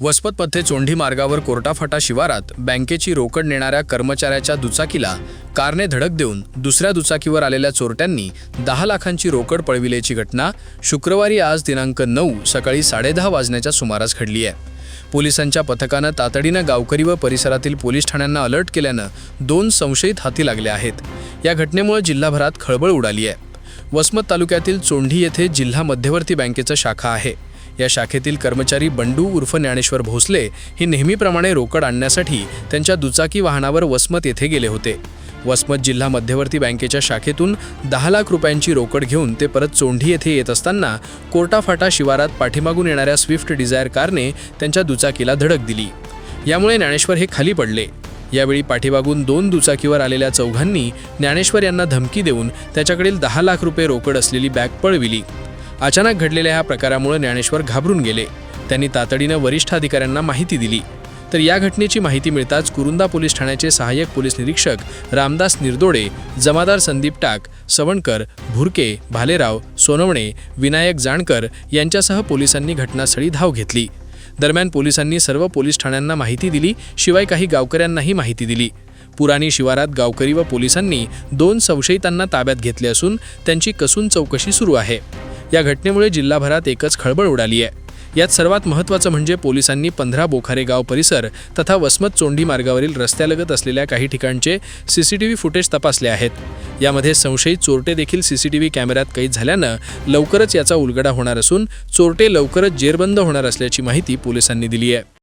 वसमतमध्ये चोंढी मार्गावर कोर्टाफाटा शिवारात बँकेची रोकड नेणाऱ्या कर्मचाऱ्याच्या दुचाकीला कारने धडक देऊन दुसऱ्या दुचाकीवर आलेल्या चोरट्यांनी दहा लाखांची रोकड पळविल्याची घटना शुक्रवारी आज दिनांक नऊ सकाळी साडेदहा वाजण्याच्या सुमारास घडली आहे. पोलिसांच्या पथकानं तातडीनं गावकरी व परिसरातील पोलीस ठाण्यांना अलर्ट केल्यानं दोन संशयित हाती लागले आहेत. या घटनेमुळे जिल्हाभरात खळबळ उडाली आहे. वसमत तालुक्यातील चोंढी येथे जिल्हा मध्यवर्ती बँकेचं शाखा आहे. या शाखेतील कर्मचारी बंडू उर्फ ज्ञानेश्वर भोसले हे नेहमीप्रमाणे रोकड आणण्यासाठी त्यांच्या दुचाकी वाहनावर वसमत येथे गेले होते. वसमत जिल्हा मध्यवर्ती बँकेच्या शाखेतून दहा लाख रुपयांची रोकड घेऊन ते परत चोंढी येथे येत असताना कोर्टाफाटा शिवारात पाठीमागून येणाऱ्या स्विफ्ट डिझायर कारने त्यांच्या दुचाकीला धडक दिली. यामुळे ज्ञानेश्वर हे खाली पडले. यावेळी पाठीमागून दोन दुचाकीवर आलेल्या चौघांनी ज्ञानेश्वर यांना धमकी देऊन त्याच्याकडील दहा लाख रुपये रोकड असलेली बॅग पळविली. अचानक घडलेल्या ह्या प्रकारामुळे ज्ञानेश्वर घाबरून गेले. त्यांनी तातडीनं वरिष्ठ अधिकाऱ्यांना माहिती दिली. तर या घटनेची माहिती मिळताच कुरुंदा पोलीस ठाण्याचे सहाय्यक पोलीस निरीक्षक रामदास निर्दोडे जमादार संदीप टाक सवणकर भुरके भालेराव सोनवणे विनायक जाणकर यांच्यासह पोलिसांनी घटनास्थळी धाव घेतली. दरम्यान पोलिसांनी सर्व पोलीस ठाण्यांना माहिती दिली शिवाय काही गावकऱ्यांनाही माहिती दिली. पुराणी शिवारात गावकरी व पोलिसांनी दोन संशयितांना ताब्यात घेतले असून त्यांची कसून चौकशी सुरू आहे. या घटनेमुळे जिल्हाभरात एकच खळबळ उडाली आहे. यात सर्वात महत्त्वाचं म्हणजे पोलिसांनी पंधरा बोखारे गाव परिसर तथा वसमत चोंडी मार्गावरील रस्त्यालगत असलेल्या काही ठिकाणचे सीसीटीव्ही फुटेज तपासले आहेत. यामध्ये संशयित चोरटे देखील सीसीटीव्ही कॅमेऱ्यात कैद झाल्यानं लवकरच याचा उलगडा होणार असून चोरटे लवकरच जेरबंद होणार असल्याची माहिती पोलिसांनी दिली आहे.